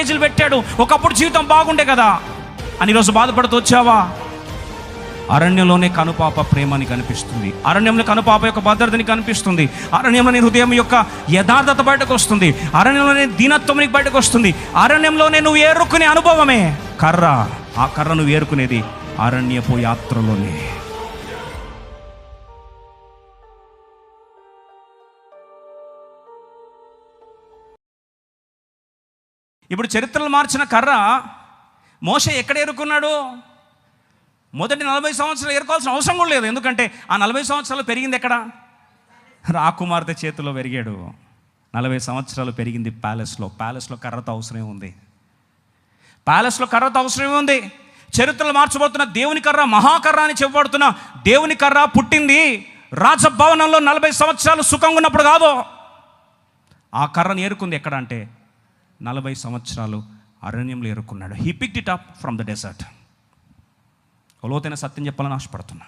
పేజీలు పెట్టాడు. ఒకప్పుడు జీవితం బాగుండే కదా. అని ఈరోజు బాధపడుతూ వచ్చావా? అరణ్యంలోనే కనుపాప ప్రేమని కనిపిస్తుంది. అరణ్యంలో కనుపాప యొక్క భద్రతని కనిపిస్తుంది. అరణ్యంలోని హృదయం యొక్క యథార్థత బయటకు వస్తుంది. అరణ్యంలోనే దీనత్వం నీకు బయటకు వస్తుంది. అరణ్యంలోనే నువ్వు ఏరుకునే అనుభవమే. కర్ర. ఆ కర్ర నువ్వు ఏరుకునేది అరణ్యపు యాత్రలోనే. ఇప్పుడు చరిత్రలు మార్చిన కర్ర మోస ఎక్కడ ఏరుకున్నాడు మొదటి నలభై సంవత్సరాలు ఏరుకోవాల్సిన అవసరం కూడా లేదు. ఎందుకంటే ఆ నలభై సంవత్సరాలు పెరిగింది ఎక్కడ? రాకుమార్తె చేతిలో పెరిగాడు. నలభై సంవత్సరాలు పెరిగింది ప్యాలెస్లో. ప్యాలెస్లో కర్రతో అవసరమే ఉంది. ప్యాలెస్లో కర్రతో అవసరమే ఉంది. చరిత్రలు మార్చబోతున్న దేవుని కర్ర మహాకర్ర అని చెప్పబడుతున్న దేవుని కర్ర పుట్టింది. రాజభవనంలో నలభై సంవత్సరాలు సుఖంగా ఉన్నప్పుడు కాదు. ఆ కర్రను ఏరుకుంది ఎక్కడ అంటే నలభై సంవత్సరాలు అరణ్యంలో ఏరుకున్నాడు. He pick it up from the desert లోతైన సత్యం చెప్పాలని ఆశపడుతున్నా.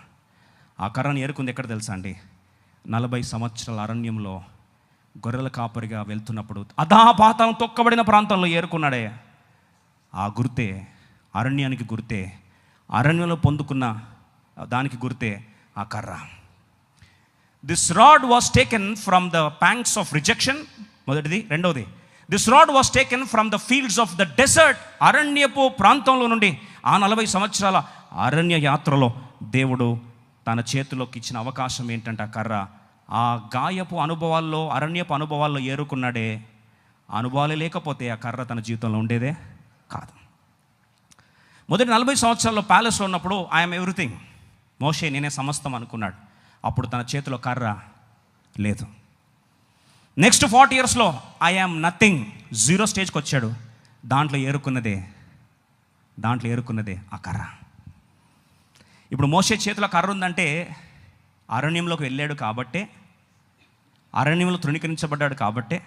ఆ కర్రను ఏరుకుంది ఎక్కడ తెలుసా అండి? నలభై సంవత్సరాల అరణ్యంలో గొర్రెల కాపరిగా వెళ్తున్నప్పుడు అధాపాతం తొక్కబడిన ప్రాంతంలో ఏరుకున్నాడే. ఆ గుర్తే అరణ్యానికి గుర్తే అరణ్యంలో పొందుకున్న దానికి గుర్తే ఆ కర్ర. This rod was taken from the banks of rejection మొదటిది. రెండవది this rod was taken from the fields of the desert అరణ్యపు ప్రాంతంలో నుండి. ఆ నలభై సంవత్సరాల అరణ్య యాత్రలో దేవుడు తన చేతిలోకి ఇచ్చిన అవకాశం ఏంటంటే ఆ కర్ర? ఆ గాయపు అనుభవాల్లో అరణ్యపు అనుభవాల్లో ఏరుకున్నాడే. అనుభవాలే లేకపోతే ఆ కర్ర తన జీవితంలో ఉండేదే కాదు. మొదటి నలభై సంవత్సరాల్లో ప్యాలెస్లో ఉన్నప్పుడు ఐఎమ్ ఎవ్రీథింగ్ మోషే నేనే సమస్తం అనుకున్నాడు. అప్పుడు తన చేతిలో కర్ర లేదు. నెక్స్ట్ ఫార్టీ ఇయర్స్లో ఐఆమ్ నథింగ్ జీరో స్టేజ్కి వచ్చాడు. దాంట్లో ఏరుకున్నదే దాంట్లో ఏరుకున్నదే ఆ కర్ర. ఇప్పుడు మోసే చేతిలో కర్ర ఉందంటే అరణ్యంలోకి వెళ్ళాడు కాబట్టే అరణ్యంలో తృణీకరించబడ్డాడు కాబట్టే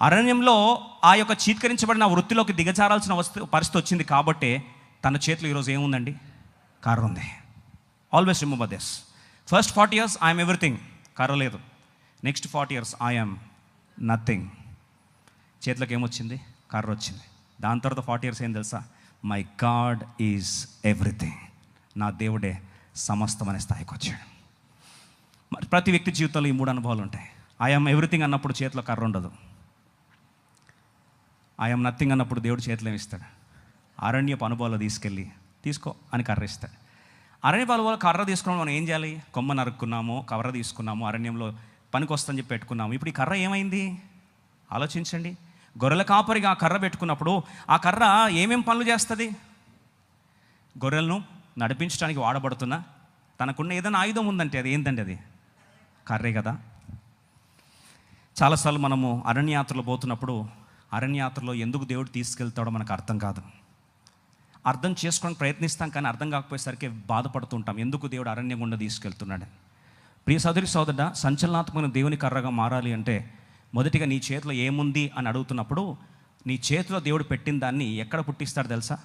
అరణ్యంలో ఆ యొక్క చీత్కరించబడిన వృత్తిలోకి దిగజారాల్సిన వస్తు పరిస్థితి వచ్చింది కాబట్టే తన చేతిలో ఈరోజు ఏముందండి? కర్ర ఉంది. Always remove this first forty years I am everything కర్ర లేదు. Next forty years I am nothing చేతిలోకి ఏమొచ్చింది కర్ర వచ్చింది దాని తర్వాత ఫార్టీ ఇయర్స్ ఏం తెలుసా? మై గాడ్ ఈజ్ ఎవ్రీథింగ్ నా దేవుడే సమస్తం అనే స్థాయికి వచ్చాడు మరి ప్రతి వ్యక్తి జీవితంలో ఈ మూడు అనుభవాలు ఉంటాయి ఐఎమ్ ఎవ్రీథింగ్ అన్నప్పుడు చేతిలో కర్ర ఉండదు. ఐఎమ్ నథింగ్ అన్నప్పుడు దేవుడు చేతిలో ఏమి ఇస్తాడు అరణ్యపు అనుభవాలు తీసుకెళ్ళి తీసుకో అని కర్ర ఇస్తాడు. అరణ్యపు అనుభవాలు కర్ర తీసుకున్నాం మనం ఏం చేయాలి? కొమ్మ నరుక్కున్నాము కర్ర తీసుకున్నాము అరణ్యంలో పనికొస్తని చెప్పి పెట్టుకున్నాము. ఇప్పుడు ఈ కర్ర ఏమైంది? ఆలోచించండి. గొర్రెల కాపరిగా ఆ కర్ర పెట్టుకున్నప్పుడు ఆ కర్ర ఏమేం పనులు చేస్తుంది? గొర్రెలను నడిపించడానికి వాడబడుతున్న తనకున్న ఏదైనా ఆయుధం ఉందంటే అది ఏంటండి అది? కర్రే కదా. చాలాసార్లు మనము అరణ్యయాత్రలో పోతున్నప్పుడు అరణ్యయాత్రలో ఎందుకు దేవుడు తీసుకెళ్తాడో మనకు అర్థం కాదు. అర్థం చేసుకోవడానికి ప్రయత్నిస్తాం కానీ అర్థం కాకపోయేసరికి బాధపడుతుంటాం ఎందుకు దేవుడు అరణ్యం గుండా తీసుకెళ్తున్నాడు ప్రియ సోదరి సోదరుడ సంచలనాత్మకమైన దేవుని కర్రగా మారాలి అంటే మొదటిగా నీ చేతిలో ఏముంది అని అడుగుతున్నప్పుడు నీ చేతిలో దేవుడు పెట్టిన దాన్ని ఎక్కడ పుట్టిస్తాడు తెలుసా?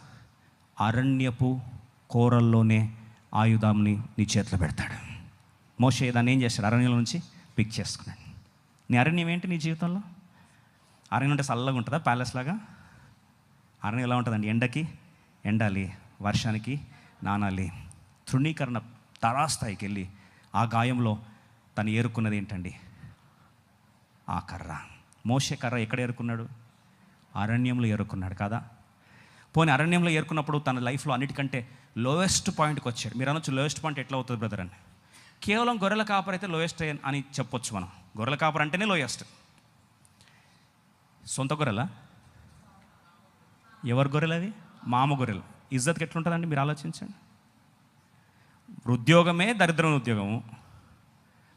అరణ్యపు కూరల్లోనే ఆయుధాన్ని నీ చేతిలో పెడతాడు. మోసే దాన్ని ఏం చేస్తాడు అరణ్యంలో నుంచి పిక్ చేసుకున్నాడు. నీ అరణ్యం ఏంటి నీ జీవితంలో? అరణ్యం అంటే చల్లగా ఉంటుందా? ప్యాలెస్ లాగా? అరణ్యం ఎలా ఉంటుందండి? ఎండకి ఎండాలి వర్షానికి నానాలి తృణీకరణ తరాస్థాయికి వెళ్ళి ఆ గాయంలో తను ఏరుకున్నది ఏంటండి? ఆ కర్ర. మోసే కర్ర ఎక్కడ ఏరుకున్నాడు? అరణ్యంలో ఏరుకున్నాడు కదా? పోనీ అరణ్యంలో ఏరుకున్నప్పుడు తన లైఫ్లో అన్నిటికంటే లోయెస్ట్ పాయింట్కి వచ్చాడు. మీరు అనొచ్చు లోయెస్ట్ పాయింట్ ఎట్లా అవుతుంది బ్రదర్ అని. కేవలం గొర్రెల కాపర్ అయితే లోయెస్ట్ అని చెప్పొచ్చు మనం. గొర్రెల కాపర్ అంటేనే లోయెస్ట్. సొంత గొర్రెలా? ఎవరి గొర్రెలు అది మామ గొర్రెలు. ఇజ్జత్కి ఎట్లుంటుందండి మీరు ఆలోచించండి. ఉద్యోగమే దరిద్రం ఉద్యోగము.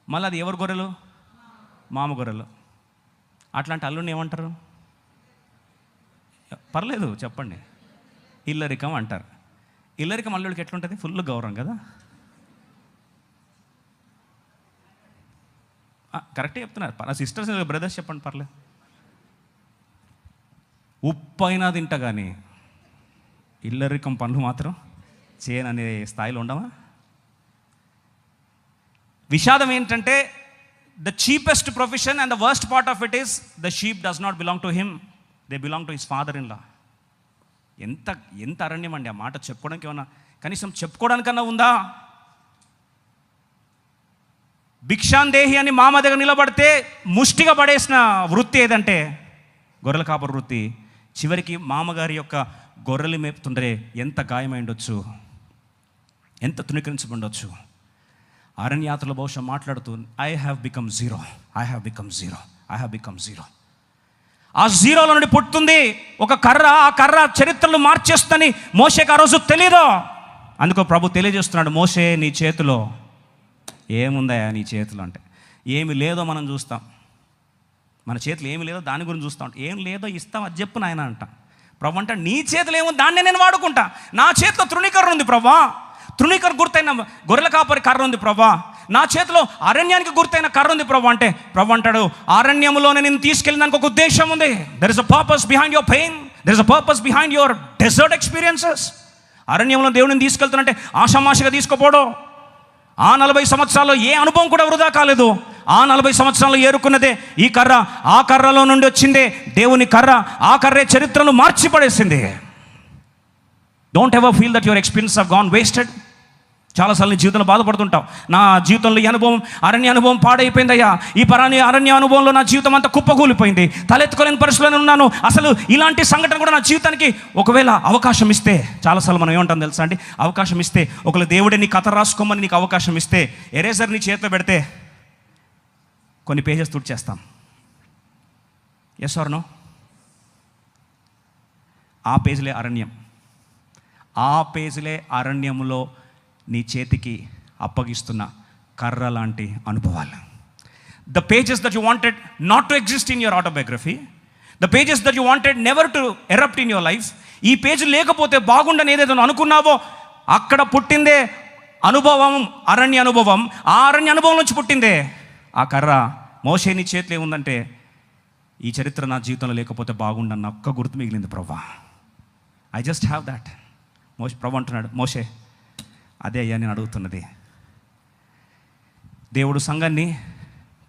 మళ్ళీ అది ఎవరి గొర్రెలు? మామ గొర్రెలు. అట్లాంటి అల్లుని ఏమంటారు? పర్లేదు చెప్పండి. ఇల్లరికం అంటారు. ఇల్లరికం అల్లుడికి ఎట్లుంటుంది? ఫుల్ గౌరవం కదా? కరెక్టే చెప్తున్నారు. నా సిస్టర్స్ బ్రదర్స్ చెప్పండి పర్లేదు. ఉప్పు అయినా తింటా కానీ ఇల్లరికం పనులు మాత్రం చేయననే స్థాయిలో ఉండవా? విషాదం ఏంటంటే the cheapest profession and the worst part of it is the sheep does not belong to him they belong to his father in law ఎంత ఎంత అరణ్యం అండి ఆ మాట చెప్పుకోవడానికి ఏమన్నా కనీసం చెప్పుకోవడానికన్నా ఉందా? భిక్షాందేహి అని మామ దగ్గర నిలబడితే ముష్టిగా పడేసిన వృత్తి ఏదంటే గొర్రెల కాపర వృత్తి. చివరికి మామగారి యొక్క గొర్రెలు మేపుతుండరే ఎంత గాయమై ఉండొచ్చు ఎంత తుణీకరించబడవచ్చు అరణ్యాత్రలో బహుశా మాట్లాడుతూ I have become zero I have become zero I have become zero ఆ జీరోలో నుండి పుట్టుతుంది ఒక కర్ర. ఆ కర్ర చరిత్రలు మార్చేస్తుందని మోసేకి ఆ రోజు తెలీదు. అందుకో ప్రభు తెలియజేస్తున్నాడు మోసే నీ చేతిలో ఏముందయా నీ చేతిలో? అంటే ఏమి లేదో మనం చూస్తాం. మన చేతిలో ఏమి లేదో దాని గురించి చూస్తాం. ఏం లేదో ఇస్తాం అది చెప్పు నాయన అంట. ప్రభు అంటే నీ చేతిలో ఏమో దాన్నే నేను వాడుకుంటా. నా చేతిలో తృణీకరణ ఉంది ప్రభా. తృణీకర గుర్తైన గొర్రెల కాపరి కర్ర ఉంది ప్రభా. నా చేతిలో అరణ్యానికి గుర్తైన కర్ర ఉంది ప్రభా అంటే ప్రభు అంటాడు అరణ్యంలోనే నేను తీసుకెళ్ళినానికి ఒక ఉద్దేశం ఉంది. There is a purpose behind your pain there is a purpose behind your desert experiences అరణ్యంలో దేవుడిని తీసుకెళ్తానంటే ఆషామాషిగా తీసుకుపోవడం. ఆ నలభై సంవత్సరాల్లో ఏ అనుభవం కూడా వృధా కాలేదు. ఆ నలభై సంవత్సరాలు ఏరుకున్నదే ఈ కర్ర. ఆ కర్రలో నుండి వచ్చిందే దేవుని కర్ర. ఆ కర్రే చరిత్రను మార్చి పడేసింది don't ever feel that your experience of gone wasted చాలాసార్లు నీ జీవితంలో బాధపడుతుంటాం. నా జీవితంలో ఈ అనుభవం అరణ్య అనుభవం పాడైపోయిందయ్యా. ఈ పరాని అరణ్య అనుభవంలో నా జీవితం అంతా కుప్పకూలిపోయింది. తలెత్తుకోలేని పరిస్థితుల్లో ఉన్నాను. అసలు ఇలాంటి సంఘటన కూడా నా జీవితానికి ఒకవేళ అవకాశం ఇస్తే చాలాసార్లు మనం ఏమంటాం తెలుసా అండి? అవకాశం ఇస్తే ఒకవేళ దేవుడే నీ కథ రాసుకోమని నీకు అవకాశం ఇస్తే ఎరేజర్ నీ చేతిలో పెడితే కొన్ని పేజెస్ తుడిచేస్తాం. ఎస్ ఆర్ నో ఆ పేజ్లే అరణ్యం. ఆ పేజ్లే అరణ్యంలో నీ చేతికి అప్పగిస్తున్న కర్ర లాంటి అనుభవాలు. The pages that you wanted not to exist in your autobiography the pages that you wanted never to erupt in your life ఈ పేజ్ లేకపోతే బాగుండని ఏదైతే అనుకున్నావో అక్కడ పుట్టిందే అనుభవం అరణ్య అనుభవం. ఆ అరణ్య అనుభవం నుంచి పుట్టిందే. ఆ కర్ర మోసేని చేతిలో ఏముందంటే ఈ చరిత్ర నా జీవితంలో లేకపోతే బాగుండన్న ఒక్క గుర్తు మిగిలింది ప్రభా ఐ జస్ట్ హ్యావ్ దాట్ మోస ప్రభు అంటున్నాడు మోసే అదే అయ్యా నేను అడుగుతున్నది. దేవుడు సంఘాన్ని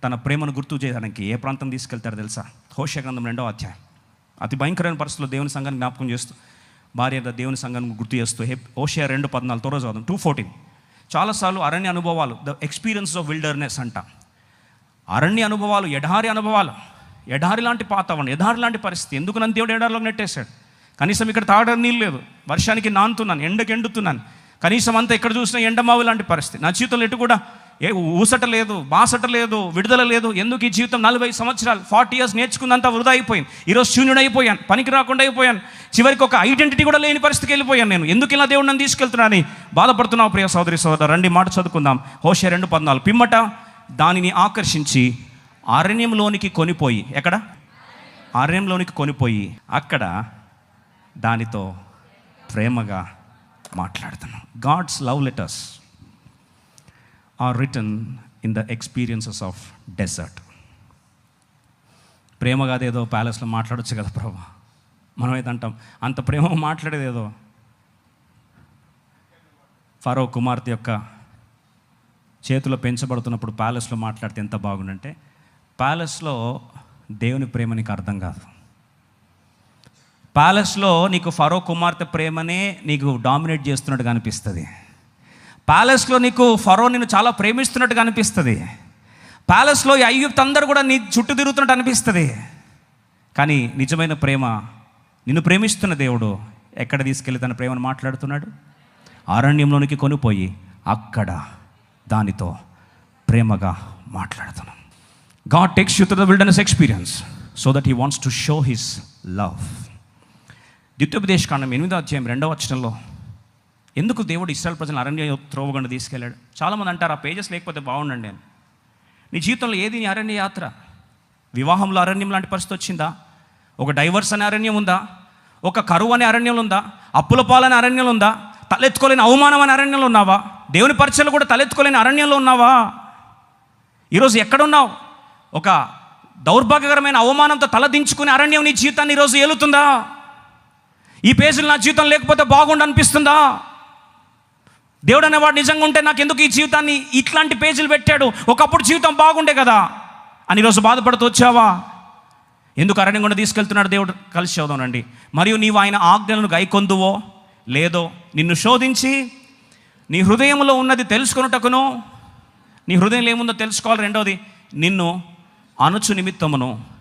తన ప్రేమను గుర్తు చేయడానికి ఏ ప్రాంతం తీసుకెళ్తాడో తెలుసా? హోష గ్రంథం రెండవ అధ్యాయం. అతి భయంకరమైన పరిస్థితుల్లో దేవుని సంఘాన్ని జ్ఞాపకం చేస్తూ భార్య దేవుని సంఘాన్ని గుర్తు చేస్తూ హే ఓషియా రెండు పద్నాలుగు తొరో చదువు టూ ఫోర్టీన్ చాలాసార్లు అరణ్య అనుభవాలు ద ఎక్స్పీరియన్స్ ఆఫ్ విల్డర్నెస్ అంట. అరణ్య అనుభవాలు ఎడారి అనుభవాలు ఎడారి లాంటి వాతావరణం ఎడారి లాంటి పరిస్థితి. ఎందుకు నన్ను దేవుడు ఎడారిలో నెట్టేశాడు? కనీసం ఇక్కడ తాగడానికి నీళ్ళు లేదు. వర్షానికి నానుతున్నాను ఎండకి ఎండుతున్నాను. కనీసం అంతా ఎక్కడ చూసినా ఎండమావి లాంటి పరిస్థితి. నా జీవితంలో ఎటు కూడా ఏ ఊసట లేదు బాసట లేదు విడుదల లేదు. ఎందుకు ఈ జీవితం నలభై సంవత్సరాలు ఫార్టీ ఇయర్స్ నేర్చుకుందంతా వృధా అయిపోయింది ఈరోజు శూన్యుడు అయిపోయాను పనికి రాకుండా అయిపోయాను. చివరికి ఒక ఐడెంటిటీ కూడా లేని పరిస్థితికి వెళ్ళిపోయాను నేను. ఎందుకు ఇలా దేవుడు నన్ను తీసుకెళ్తున్నానని బాధపడుతున్నావు ప్రియ సోదరి సోదరు రండి మాట చదువుకుందాం. హోషే రెండు పద్నాలుగు. పిమ్మట దానిని ఆకర్షించి అరణ్యంలోనికి కొనిపోయి ఎక్కడ? అరణ్యంలోనికి కొనిపోయి అక్కడ దానితో ప్రేమగా మాట్లాడుతున్నాం. God's love letters are return in the experiences of desert ప్రేమ కాదు ఏదో ప్యాలెస్లో మాట్లాడొచ్చు కదా ప్రభా. మనం అయితే అంటాం అంత ప్రేమ మాట్లాడేది ఏదో. ఫరో కుమార్తె యొక్క చేతిలో పెంచబడుతున్నప్పుడు ప్యాలెస్లో మాట్లాడితే ఎంత బాగుండంటే ప్యాలెస్లో దేవుని ప్రేమ నీకు అర్థం కాదు. ప్యాలెస్లో నీకు ఫరో కుమార్తె ప్రేమనే నీకు డామినేట్ చేస్తున్నట్టుగా అనిపిస్తుంది. ప్యాలెస్లో నీకు ఫరో నేను చాలా ప్రేమిస్తున్నట్టుగా అనిపిస్తుంది. ప్యాలెస్లో ఈ అయ్యూబ్త్ అందరూ కూడా నీ చుట్టూ తిరుగుతున్నట్టు అనిపిస్తుంది. కానీ నిజమైన ప్రేమ నిన్ను ప్రేమిస్తున్న దేవుడు ఎక్కడ తీసుకెళ్ళి తన ప్రేమను మాట్లాడుతున్నాడు? అరణ్యంలోనికి కొనిపోయి అక్కడ దానితో ప్రేమగా మాట్లాడుతున్నాం God takes you to the wilderness experience so that he wants to show his love. ద్వితీయోపదేశ కాండం ఎనిమిదో అధ్యాయం రెండవ వచనంలో ఎందుకు దేవుడు ఇస్రాయల్ ప్రజలను అరణ్య త్రోవగండ తీసుకెళ్ళాడు? చాలామంది అంటారు ఆ పేజెస్ లేకపోతే బాగుండండి అని. నీ జీవితంలో ఏది నీ అరణ్య యాత్ర? వివాహంలో అరణ్యం లాంటి పరిస్థితి వచ్చిందా? ఒక డైవర్స్ అనే అరణ్యం ఉందా? ఒక కరువు అనే అరణ్యంలో ఉందా? అప్పుల పాలనే అరణ్యంలో ఉందా? తలెత్తుకోలేని అవమానం అనే అరణ్యంలో ఉన్నావా? దేవుని పరిచయలు కూడా తలెత్తుకోలేని అరణ్యంలో ఉన్నావా? ఈరోజు ఎక్కడున్నావు? ఒక దౌర్భాగ్యకరమైన అవమానంతో తలదించుకునే అరణ్యం నీ జీవితాన్ని ఈరోజు ఏలుతుందా? ఈ పేజీలు నా జీవితం లేకపోతే బాగుండు అనిపిస్తుందా? దేవుడు అనేవాడు నిజంగా ఉంటే నాకు ఎందుకు ఈ జీవితాన్ని ఇట్లాంటి పేజీలు పెట్టాడు? ఒకప్పుడు జీవితం బాగుండే కదా. అని ఈరోజు బాధపడుతూ వచ్చావా? ఎందుకు అరణ్యం కూడా తీసుకెళ్తున్నాడు దేవుడు? కలిసి చదువునండి మరియు నీవు ఆయన ఆజ్ఞలను గైకొందువో లేదో నిన్ను శోధించి నీ హృదయంలో ఉన్నది తెలుసుకున్నటకును నీ హృదయంలో ఏముందో తెలుసుకోవాలి రెండోది నిన్ను అనుచు నిమిత్తమును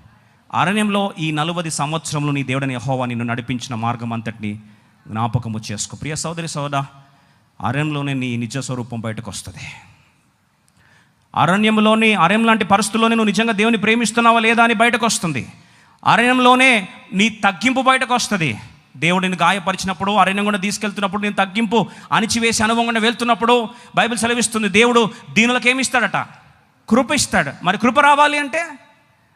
అరణ్యంలో ఈ నలువది సంవత్సరంలో నీ దేవుడని యహోవా నిన్ను నడిపించిన మార్గం అంతటిని జ్ఞాపకము చేసుకో. ప్రియ సోదరి సోదర అరణ్యంలోనే నీ నిజ స్వరూపం బయటకు వస్తుంది. అరణ్యంలోని అరణ్యం లాంటి పరిస్థితుల్లోనే నువ్వు నిజంగా దేవుని ప్రేమిస్తున్నావా లేదా అని బయటకు వస్తుంది. అరణ్యంలోనే నీ తగ్గింపు బయటకు వస్తుంది. దేవుడిని గాయపరిచినప్పుడు అరణ్యం కూడా తీసుకెళ్తున్నప్పుడు నేను తగ్గింపు అణిచివేసి అనుభవం గుండా వెళ్తున్నప్పుడు బైబిల్ సెలవిస్తుంది. దేవుడు దీనులకు ఏమిస్తాడట కృప ఇస్తాడు. మరి కృప రావాలి అంటే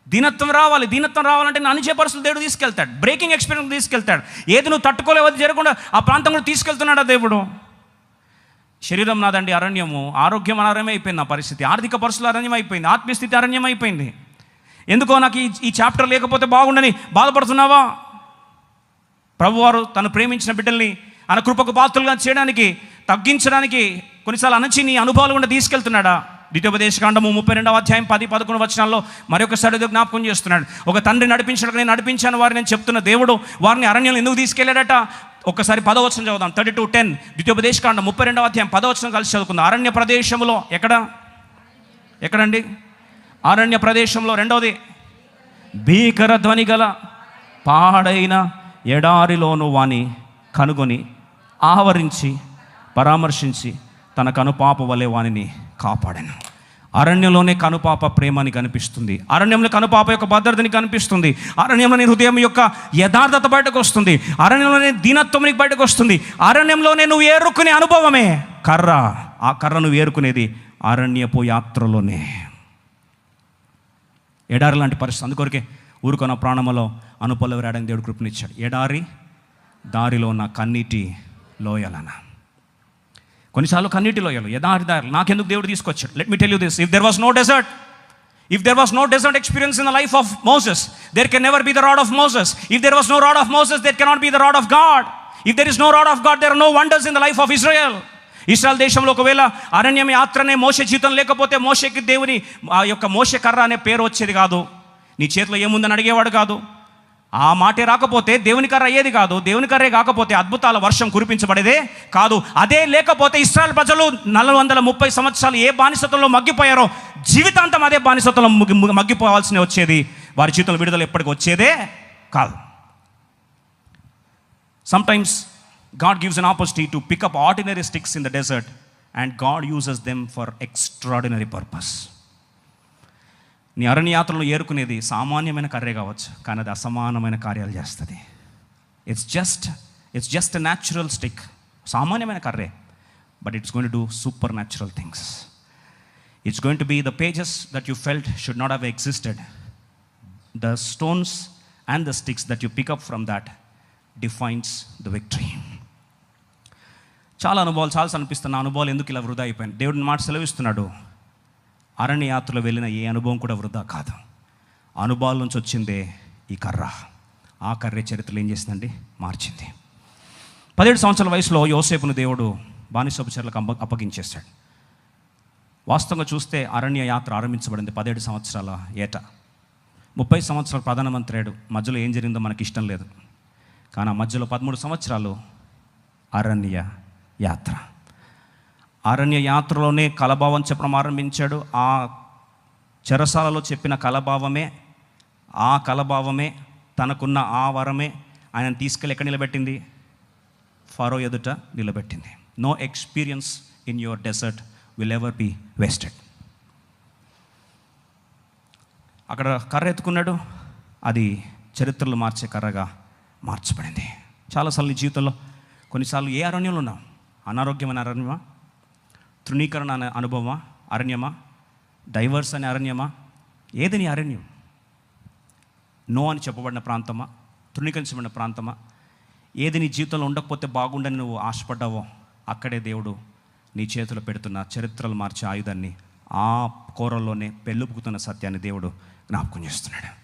దీనత్వం రావాలి దీనత్వం రావాలంటే నేను అణిచే పరిస్థితులు దేవుడు తీసుకెళ్తాడు. బ్రేకింగ్ ఎక్స్పీరియన్స్ తీసుకెళ్తాడు. ఏది నువ్వు తట్టుకోలేవు అది జరగకుండా ఆ ప్రాంతం కూడా తీసుకెళ్తున్నాడా దేవుడు? శరీరం నాదండి అరణ్యము. ఆరోగ్యం అరణ్యం అయిపోయింది నా పరిస్థితి. ఆర్థిక పరిస్థితులు అరణ్యం అయిపోయింది ఆత్మీయస్థితి అరణ్యం అయిపోయింది ఎందుకో నాకు ఈ ఈ చాప్టర్ లేకపోతే బాగుండని బాధపడుతున్నావా? ప్రభువారు తను ప్రేమించిన బిడ్డల్ని ఆయన కృపకు పాత్రలుగా చేయడానికి తగ్గించడానికి కొన్నిసార్లు అణచి నీ అనుభవాలు కూడా తీసుకెళ్తున్నాడా? ద్వితీయోపదేశకాండము ముప్పై రెండవ అధ్యాయం పది పదకొండు వచనాల్లో మరొకసారి ఏదో జ్ఞాపకం చేస్తున్నాడు. ఒక తండ్రి నడిపించడానికి నేను నడిపించాను వారిని నేను చెప్తున్న దేవుడు వారిని అరణ్యం ఎందుకు తీసుకెళ్ళాడట ఒకసారి పదవచనం చదువుదాం. థర్టీ టు టెన్ ద్వితీయోపదేశకాండం ముప్పై రెండవ అధ్యాయం పదవచనం కలిసి చదువుకుందాం. అరణ్య ప్రదేశంలో ఎక్కడ? ఎక్కడండి? అరణ్య ప్రదేశంలో రెండవది భీకర ధ్వని గల పాడైన ఎడారిలోను వాని కనుగొని ఆవరించి పరామర్శించి తన కనుపాప వలె వానిని కాపాడాను. అరణ్యంలోనే కనుపాప ప్రేమని కనిపిస్తుంది. అరణ్యంలో కనుపాప యొక్క భద్రతని కనిపిస్తుంది. అరణ్యంలోని హృదయం యొక్క యథార్థత బయటకు వస్తుంది. అరణ్యంలోనే దీనత్వం నీకు బయటకు వస్తుంది. అరణ్యంలోనే నువ్వు ఏరుకునే అనుభవమే. కర్ర. ఆ కర్ర నువ్వు ఏరుకునేది అరణ్యపు యాత్రలోనే. ఎడారి లాంటి పరిస్థితి. అందుకొరకే ఊరుకున్న ప్రాణములో అనుపల్ల రాడని దేవుడు కృపనిచ్చాడు. ఎడారి దారిలో ఉన్న కన్నీటి లోయలన. కొన్నిసార్లు కన్నీటి లోయలు యథార్థాలు నాకెందుకు దేవుడు తీసుకొచ్చాడు? Let me tell you this if there was no desert if there was no desert experience in the life of Moses there can never be the rod of Moses if there was no rod of Moses there cannot be the rod of God if there is no rod of God there no wonders in the life of Israel Israel దేశంలో ఒకవేళ అరణ్యం యాత్రనే మోసే జీతం లేకపోతే మోషకి దేవుని ఆ యొక్క మోసే కర్ర అనే పేరు వచ్చేది కాదు. నీ చేతిలో ఏముందని అడిగేవాడు కాదు. ఆ మాటే రాకపోతే దేవుని కర్ర అయ్యేది కాదు? దేవుని కర్రే కాకపోతే అద్భుతాల వర్షం కురిపించబడేదే కాదు. అదే లేకపోతే ఇస్రాయల్ ప్రజలు నాలుగు వందల ముప్పై సంవత్సరాలు ఏ బానిసత్వంలో మగ్గిపోయారో జీవితాంతం అదే బానిసత్వంలో ముగ్గి- మగ్గిపోవాల్సిన వచ్చేది. వారి జీవితంలో విడుదల ఎప్పటికి వచ్చేదే కాదు. Sometimes God gives an opportunity to pick up ordinary sticks in the desert and God uses them for extraordinary purpose నీ అరణ్యయాత్రలో ఏరుకునేది సామాన్యమైన కర్రే కావచ్చు కానీ అది అసమానమైన కార్యాలు చేస్తుంది. It's just it's just natural stick సామాన్యమైన కర్రే but it's going to do super natural things it's going to be the pages that you felt should not have existed the stones and the sticks that you pick up from that defines the victory చాలా అనుభవాలు చాలా అనిపిస్తున్న అనుభవాలు ఎందుకు ఇలా వృధా అయిపోయాను దేవుడిని మాట సెలవిస్తున్నాడు. అరణ్య యాత్రలో వెళ్ళిన ఏ అనుభవం కూడా వృధా కాదు. అనుభవాల నుంచి వచ్చిందే ఈ కర్ర. ఆ కర్రే చరిత్రలు ఏం చేసిందండి? మార్చింది. పదిహేడు సంవత్సరాల వయసులో యోసేపును దేవుడు బానిసోపచర్లకు అప్ప అప్పగించేశాడు. వాస్తవంగా చూస్తే అరణ్య యాత్ర ఆరంభించబడింది పదిహేడు సంవత్సరాల ఏట. ముప్పై సంవత్సరాల ప్రధానమంత్రి అయ్యాడు. మధ్యలో ఏం జరిగిందో మనకి ఇష్టం లేదు. కానీ ఆ మధ్యలో పదమూడు సంవత్సరాలు అరణ్య యాత్ర. అరణ్య యాత్రలోనే కలభావం చెప్పడం ఆరంభించాడు. ఆ చెరసాలలో చెప్పిన కలభావమే ఆ కలభావమే తనకున్న ఆ వరమే ఆయన తీసుకెళ్ళి ఎక్కడ నిలబెట్టింది? ఫారో ఎదుట నిలబెట్టింది. No experience in your desert will ever be wasted అక్కడ కర్ర ఎత్తుకున్నాడు. అది చరిత్రలు మార్చే కర్రగా మార్చబడింది. చాలాసార్లు నీ జీవితంలో కొన్నిసార్లు ఏ అరణ్యంలో ఉన్నావు? అనారోగ్యమైన అరణ్యమా? తృణీకరణ అనే అనుభవమా? అరణ్యమా? డైవర్స్ అనే అరణ్యమా? ఏది నీ అరణ్యం? నో అని చెప్పబడిన ప్రాంతమా? తృణీకరించబడిన ప్రాంతమా? ఏది నీ జీవితంలో ఉండకపోతే బాగుండని నువ్వు ఆశపడ్డావో? అక్కడే దేవుడు నీ చేతిలో పెడుతున్న చరిత్రలు మార్చే ఆయుధాన్ని ఆ కోరల్లోనే పెళ్ళుపుకుతున్న సత్యాన్ని దేవుడు జ్ఞాపకం చేస్తున్నాడు.